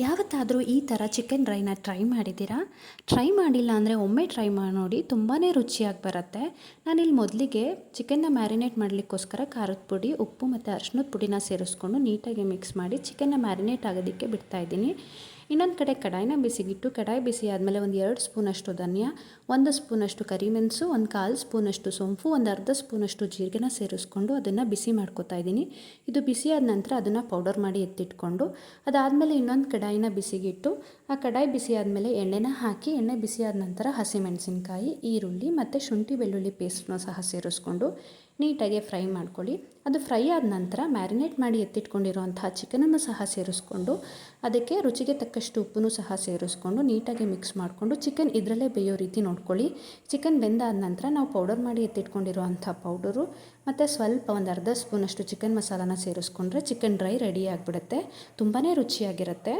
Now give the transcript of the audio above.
ಯಾವತ್ತಾದರೂ ಈ ಥರ ಚಿಕನ್ ಡ್ರೈನ ಟ್ರೈ ಮಾಡಿದ್ದೀರಾ? ಟ್ರೈ ಮಾಡಿಲ್ಲ ಅಂದರೆ ಒಮ್ಮೆ ಟ್ರೈ ಮಾಡಿ ನೋಡಿ ತುಂಬಾ ರುಚಿಯಾಗಿ ಬರುತ್ತೆ. ನಾನಿಲ್ಲಿ ಮೊದಲಿಗೆ ಚಿಕನ್ನ ಮ್ಯಾರಿನೇಟ್ ಮಾಡಲಿಕ್ಕೋಸ್ಕರ ಖಾರದ ಪುಡಿ, ಉಪ್ಪು ಮತ್ತು ಅರ್ಶಿನದ ಪುಡಿನ ಸೇರಿಸ್ಕೊಂಡು ನೀಟಾಗಿ ಮಿಕ್ಸ್ ಮಾಡಿ ಚಿಕನ್ನ ಮ್ಯಾರಿನೇಟ್ ಆಗೋದಕ್ಕೆ ಬಿಡ್ತಾ ಇದ್ದೀನಿ. ಇನ್ನೊಂದು ಕಡೆ ಕಡಾಯಿನ ಬಿಸಿಗಿಟ್ಟು, ಕಡಾಯಿ ಬಿಸಿ ಆದಮೇಲೆ ಒಂದು ಎರಡು ಸ್ಪೂನಷ್ಟು ಧನಿಯ, ಒಂದು ಸ್ಪೂನಷ್ಟು ಕರಿಮೆಣಸು ಒಂದು ಕಾಲು ಸ್ಪೂನಷ್ಟು ಸೋಂಪು, ಒಂದು ಅರ್ಧ ಸ್ಪೂನಷ್ಟು ಜೀರಿಗೆನ ಸೇರಿಸ್ಕೊಂಡು ಅದನ್ನು ಬಿಸಿ ಮಾಡ್ಕೊತಾ ಇದ್ದೀನಿ. ಇದು ಬಿಸಿಯಾದ ನಂತರ ಅದನ್ನು ಪೌಡರ್ ಮಾಡಿ ಎತ್ತಿಟ್ಕೊಂಡು, ಅದಾದಮೇಲೆ ಇನ್ನೊಂದು ಕಡಾಯಿನ ಬಿಸಿಗಿಟ್ಟು, ಆ ಕಡಾಯಿ ಬಿಸಿ ಆದಮೇಲೆ ಎಣ್ಣೆನ ಹಾಕಿ, ಎಣ್ಣೆ ಬಿಸಿಯಾದ ನಂತರ ಹಸಿಮೆಣಸಿನಕಾಯಿ, ಈರುಳ್ಳಿ ಮತ್ತು ಶುಂಠಿ ಬೆಳ್ಳುಳ್ಳಿ ಪೇಸ್ಟ್ನ ಸಹ ಸೇರಿಸ್ಕೊಂಡು ನೀಟಾಗಿ ಫ್ರೈ ಮಾಡ್ಕೊಳ್ಳಿ. ಅದು ಫ್ರೈ ಆದ ನಂತರ ಮ್ಯಾರಿನೇಟ್ ಮಾಡಿ ಎತ್ತಿಟ್ಕೊಂಡಿರುವಂತಹ ಚಿಕನನ್ನು ಸಹ ಸೇರಿಸ್ಕೊಂಡು, ಅದಕ್ಕೆ ರುಚಿಗೆ ತಕ್ಕಷ್ಟು ಉಪ್ಪನ್ನು ಸಹ ಸೇರಿಸ್ಕೊಂಡು ನೀಟಾಗಿ ಮಿಕ್ಸ್ ಮಾಡಿಕೊಂಡು ಚಿಕನ್ ಇದರಲ್ಲೇ ಬೇಯೋ ರೀತಿ ನೋಡ್ಕೊಳ್ಳಿ. ಚಿಕನ್ ಬೆಂದಾದ ನಂತರ ನಾವು ಪೌಡರ್ ಮಾಡಿ ಎತ್ತಿಟ್ಕೊಂಡಿರುವಂಥ ಪೌಡರು ಮತ್ತು ಸ್ವಲ್ಪ ಒಂದು ಅರ್ಧ ಸ್ಪೂನಷ್ಟು ಚಿಕನ್ ಮಸಾಲಾನ ಸೇರಿಸ್ಕೊಂಡ್ರೆ ಚಿಕನ್ ಡ್ರೈ ರೆಡಿ ಆಗಿಬಿಡುತ್ತೆ. ತುಂಬಾ ರುಚಿಯಾಗಿರುತ್ತೆ.